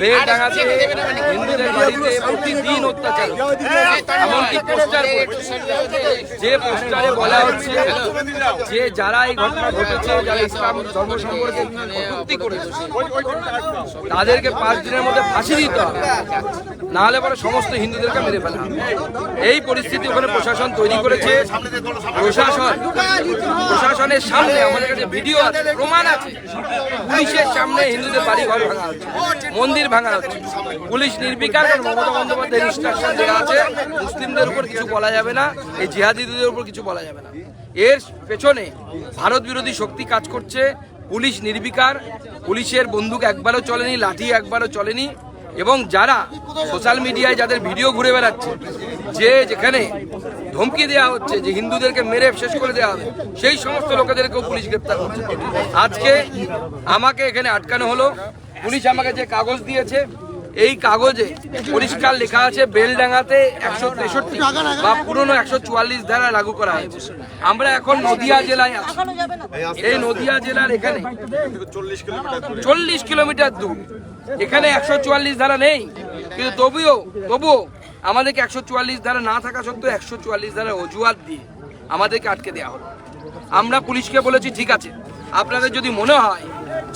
বেলডাঙ্গাতে হিন্দুদের বাড়িতে প্রতিদিন অত্যাচার। এমনকি যে বলা হচ্ছে, যে যারা এই ঘটনা ঘটেছে, যারা ইসলাম ধর্ম সম্পর্কে তাদেরকে পাঁচ দিনের মধ্যে ফাঁসি দিতে হবে না হলে পরে সমস্ত হিন্দুদেরকে মেরে ফেলা। এই পরিস্থিতি ওখানে প্রশাসন তৈরি করেছে প্রশাসন, প্রশাসনের সামনে আমাদের কাছে ভিডিও আছে, প্রমাণ আছে পুলিশের সামনে হিন্দুদের বাড়ি ঘর ভাঙা হচ্ছে মন্দির ভাঙা হচ্ছে পুলিশ নির্বিকার মমতা বন্দ্যোপাধ্যায় ইনস্ট্রাকশন দেওয়া আছে, মুসলিমদের উপর কিছু বলা যাবে না, এই জিহাদিদের উপর কিছু বলা যাবে না। এর পেছনে ভারত বিরোধী শক্তি কাজ করছে, পুলিশ নির্বিকার, পুলিশের বন্দুক একবারও চলেনি, লাঠি একবারও চলেনি, এবং যারা সোশ্যাল মিডিয়ায় যাদের ভিডিও ঘুরে বেড়াচ্ছে, যে যেখানে ধমকি দেওয়া হচ্ছে যে হিন্দুদেরকে মেরে শেষ করে দেওয়া হবে, সেই সমস্ত লোকেদেরকেও পুলিশ গ্রেপ্তার করছে। আজকে আমাকে এখানে আটকানো হলো পুলিশ আমাকে যে কাগজ দিয়েছে, এই কাগজে পরিষ্কার লেখা আছে, বেলডাঙ্গাতে একশো তেষট্টি বা পুরনো একশো চুয়াল্লিশ ধারা লাগু করা হয়েছে। আমরা এখন নদিয়া জেলায় আছি। এই নদিয়া জেলার এখানে চল্লিশ কিলোমিটার দূর। এখানে একশো চুয়াল্লিশ ধারা নেই। কিন্তু তবুও তবুও আমাদেরকে একশো চুয়াল্লিশ ধারা না থাকা সত্ত্বেও একশো চুয়াল্লিশ ধারা অজুহাত দিয়ে আমাদেরকে আটকে দেওয়া হলো। আমরা পুলিশকে বলেছি, ঠিক আছে। আপনাদের যদি মনে হয়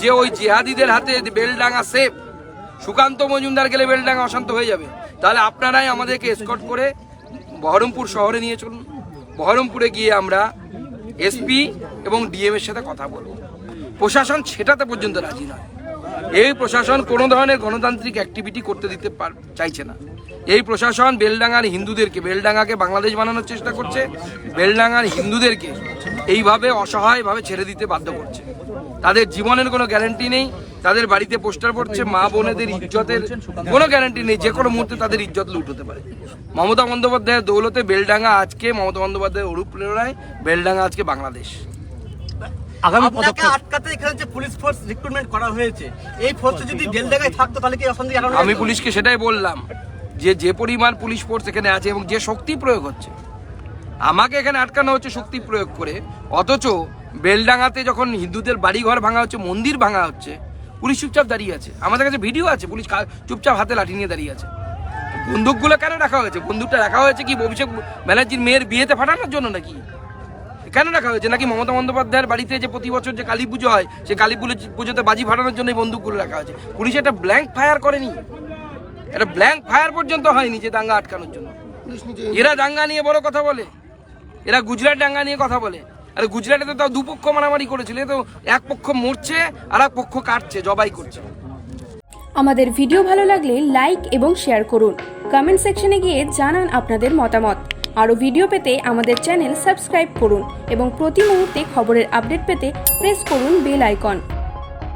যে ওই জিহাদিদের হাতে বেলডাঙ্গা সেফ সুকান্ত মজুমদার গেলে বেলডাঙ্গা অশান্ত হয়ে যাবে। তাহলে আপনারাই আমাদেরকে স্কট করে বহরমপুর শহরে নিয়ে চলুন। বহরমপুরে গিয়ে আমরা এসপি এবং ডিএম এর সাথে কথা বলব। প্রশাসন সেটাতে পর্যন্ত রাজি নয়। এই প্রশাসন কোনো ধরনের গণতান্ত্রিক অ্যাক্টিভিটি করতে দিতে চাইছে না। এই প্রশাসন বেলডাঙ্গার হিন্দুদেরকে, বেলডাঙ্গাকে বাংলাদেশ বানানোর চেষ্টা করছে। বেলডাঙ্গার হিন্দুদেরকে এইভাবে অসহায়ভাবে ছেড়ে দিতে বাধ্য করছে। তাদের জীবনের কোনো গ্যারান্টি নেই তাদের বাড়িতে পোস্টার পড়ছে মা বোনেদের ইজ্জতের কোনো গ্যারান্টি নেই যে কোনো মুহূর্তে তাদের ইজ্জত লুট হতে পারে। মমতা বন্দ্যোপাধ্যায়ের দৌলতে বেলডাঙ্গা আজকে মমতা বন্দ্যোপাধ্যায়ের অনুপ্রেরণায় বেলডাঙ্গা আজকে বাংলাদেশ। আগামী আপনাকে পদক্ষেপ আটকাতে এখানে যে পুলিশ ফোর্স রিক্রুটমেন্ট করা হয়েছে এই ফোর্স যদি থাকতো তাহলে কি অশান্তি আমি পুলিশকে সেটাই বললাম যে যে পরিমাণ পুলিশ ফোর্স এখানে আছে এবং যে শক্তি প্রয়োগ হচ্ছে আমাকে এখানে আটকানো হচ্ছে শক্তি প্রয়োগ করে। অথচ বেলডাঙ্গাতে যখন হিন্দুদের বাড়ি ঘর ভাঙা হচ্ছে মন্দির ভাঙা হচ্ছে পুলিশ চুপচাপ দাঁড়িয়ে আছে। আমাদের কাছে ভিডিও আছে পুলিশ চুপচাপ হাতে লাঠি নিয়ে দাঁড়িয়ে আছে। বন্দুকগুলো কেন রাখা হয়েছে? বন্দুকটা রাখা হয়েছে কি অভিষেক ব্যানার্জির মেয়ের বিয়েতে ফাটানোর জন্য নাকি? কেন রাখা হয়েছে? নাকি মমতা বন্দ্যোপাধ্যায়ের বাড়িতে যে প্রতি বছর যে কালী পুজো হয় সেই কালী পুজো- পুজোতে বাজি ফাটানোর জন্য এই বন্দুকগুলো রাখা হয়েছে। পুলিশ একটা ব্ল্যাঙ্ক ফায়ার করেনি? এটা ব্ল্যাঙ্ক ফায়ার পর্যন্ত হয়নি যে দাঙ্গা আটকানোর জন্য। এরা দাঙ্গা নিয়ে বড় কথা বলে। এরা গুজরাট ডাঙ্গা নিয়ে কথা বলে। আর গুজরাটে তো তাও দুপক্ষ মারামারি করেছিল তো এক পক্ষ মরছে, আর এক পক্ষ কাটছে, জবাই করছে। আমাদের ভিডিও ভালো লাগলে লাইক এবং শেয়ার করুন। কমেন্ট সেকশনে গিয়ে জানান আপনাদের মতামত। আরও ভিডিও পেতে আমাদের চ্যানেল সাবস্ক্রাইব করুন এবং প্রতি মুহূর্তে খবরের আপডেট পেতে প্রেস করুন বেল আইকন।